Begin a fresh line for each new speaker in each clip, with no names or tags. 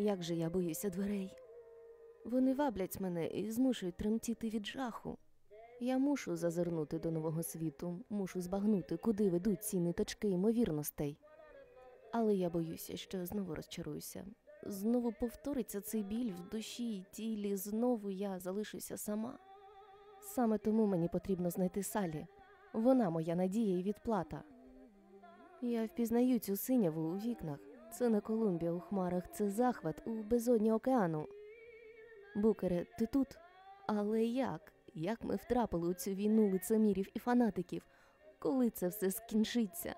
Як же я боюся дверей. Вони ваблять мене і змушують тремтіти від жаху. Я мушу зазирнути до нового світу, мушу збагнути, куди ведуть ці ниточки ймовірностей. Але я боюся, що знову розчаруюся. Знову повториться цей біль в душі і тілі, знову я залишуся сама. Саме тому мені потрібно знайти Салі. Вона моя надія і відплата. Я впізнаю цю синяву у вікнах. Це не Колумбія у хмарах, це захват у безодні океану. Букере, ти тут? Але як? Як ми втрапили у цю війну лицемірів і фанатиків? Коли це все скінчиться?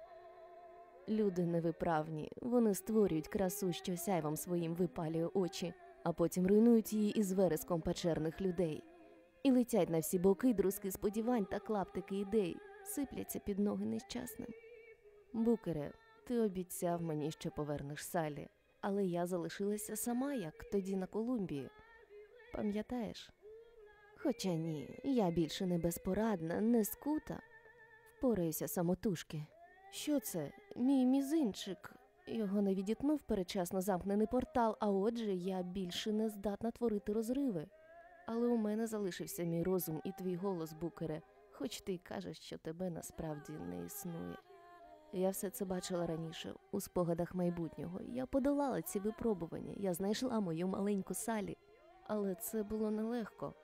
Люди невиправні, вони створюють красу, що сяйвом своїм випалює очі, а потім руйнують її із вереском печерних людей. І летять на всі боки друзки сподівань та клаптики ідей, сипляться під ноги нещасним. Букере, ти обіцяв мені, що повернеш Салі, але я залишилася сама, як тоді на Колумбії. Пам'ятаєш? Хоча ні, я більше не безпорадна, не скута. Впораюся самотужки. Що це? Мій мізинчик. Його не відітнув передчасно замкнений портал, а отже, я більше не здатна творити розриви. Але у мене залишився мій розум і твій голос, букере, хоч ти й кажеш, що тебе насправді не існує. Я все це бачила раніше, у спогадах майбутнього. Я подолала ці випробування, я знайшла мою маленьку салі. Але це було нелегко.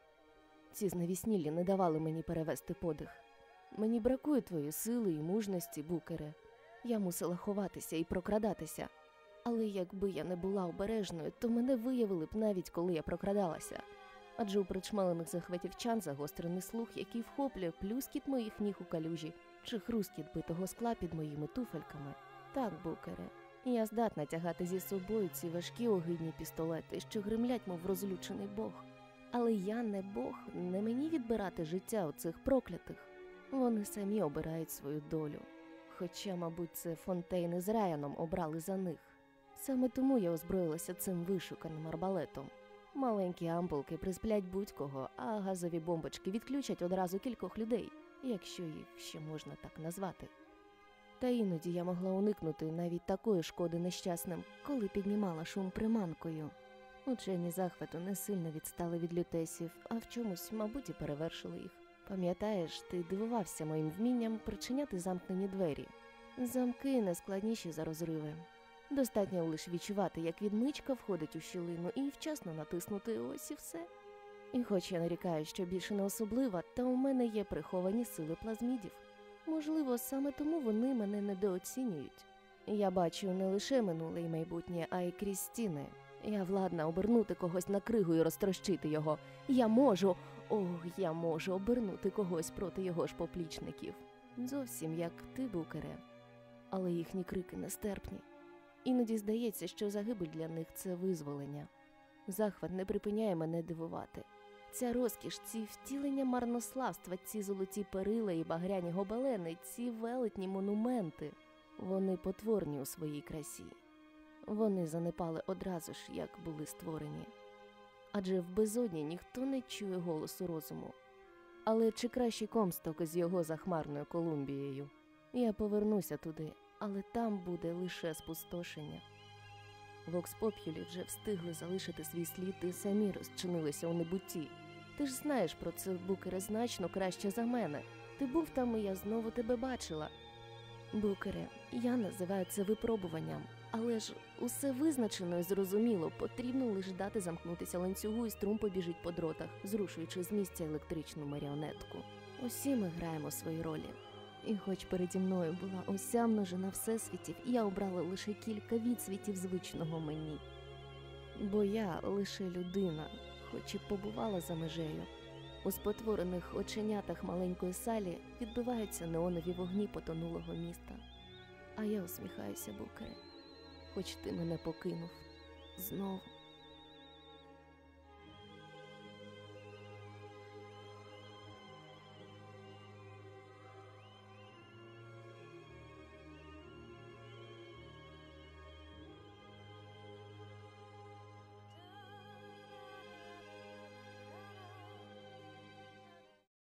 Ці зневіснілі не давали мені перевести подих. Мені бракує твоєї сили і мужності, букере. Я мусила ховатися і прокрадатися. Але якби я не була обережною, то мене виявили б навіть коли я прокрадалася. Адже у причмалених захватівчан загострений слух, який вхоплює плюскіт моїх ніг у калюжі чи хрускіт битого скла під моїми туфельками. Так, букере, я здатна тягати зі собою ці важкі огидні пістолети, що гримлять, мов розлючений Бог. Але я не Бог, не мені відбирати життя у цих проклятих. Вони самі обирають свою долю. Хоча, мабуть, це фонтейни з Раяном обрали за них. Саме тому я озброїлася цим вишуканим арбалетом. Маленькі ампулки присплять будь-кого, а газові бомбочки відключать одразу кількох людей, якщо їх ще можна так назвати. Та іноді я могла уникнути навіть такої шкоди нещасним, коли піднімала шум приманкою. Учені захвату не сильно відстали від лютесів, а в чомусь, мабуть, і перевершили їх. Пам'ятаєш, ти дивувався моїм вмінням причиняти замкнені двері. Замки не складніші за розриви. Достатньо лише відчувати, як відмичка входить у щілину, і вчасно натиснути ось і все. І хоч я нарікаю, що більше не особлива, та у мене є приховані сили плазмідів. Можливо, саме тому вони мене недооцінюють. Я бачу не лише минуле і майбутнє, а й крізь стіни. Я владна обернути когось на кригу і розтрощити його. Я можу, ох, я можу обернути когось проти його ж поплічників. Зовсім як ти, букере. Але їхні крики нестерпні. Іноді здається, що загибель для них це визволення. Захват не припиняє мене дивувати. Ця розкіш, ці втілення марнославства, ці золоті перила і багряні гобелени, ці велетні монументи, вони потворні у своїй красі. Вони занепали одразу ж, як були створені. Адже в безодні ніхто не чує голосу розуму. Але чи краще комсток з його захмарною Колумбією? Я повернуся туди, але там буде лише спустошення. Вокспоп'юлі вже встигли залишити свій слід і самі розчинилися у небутті. Ти ж знаєш про це, букере, значно краще за мене. Ти був там, і я знову тебе бачила. Букере, я називаю це випробуванням, але ж усе визначено і зрозуміло, потрібно лише дати замкнутися ланцюгу і струм побіжить по дротах, зрушуючи з місця електричну маріонетку. Усі ми граємо свої ролі. І хоч переді мною була уся множина всесвітів, я обрала лише кілька відсвітів звичного мені. Бо я лише людина, хоч і побувала за межею. У спотворених оченятах маленької салі відбиваються неонові вогні потонулого міста. А я усміхаюся, букере, хоч ти мене покинув знову.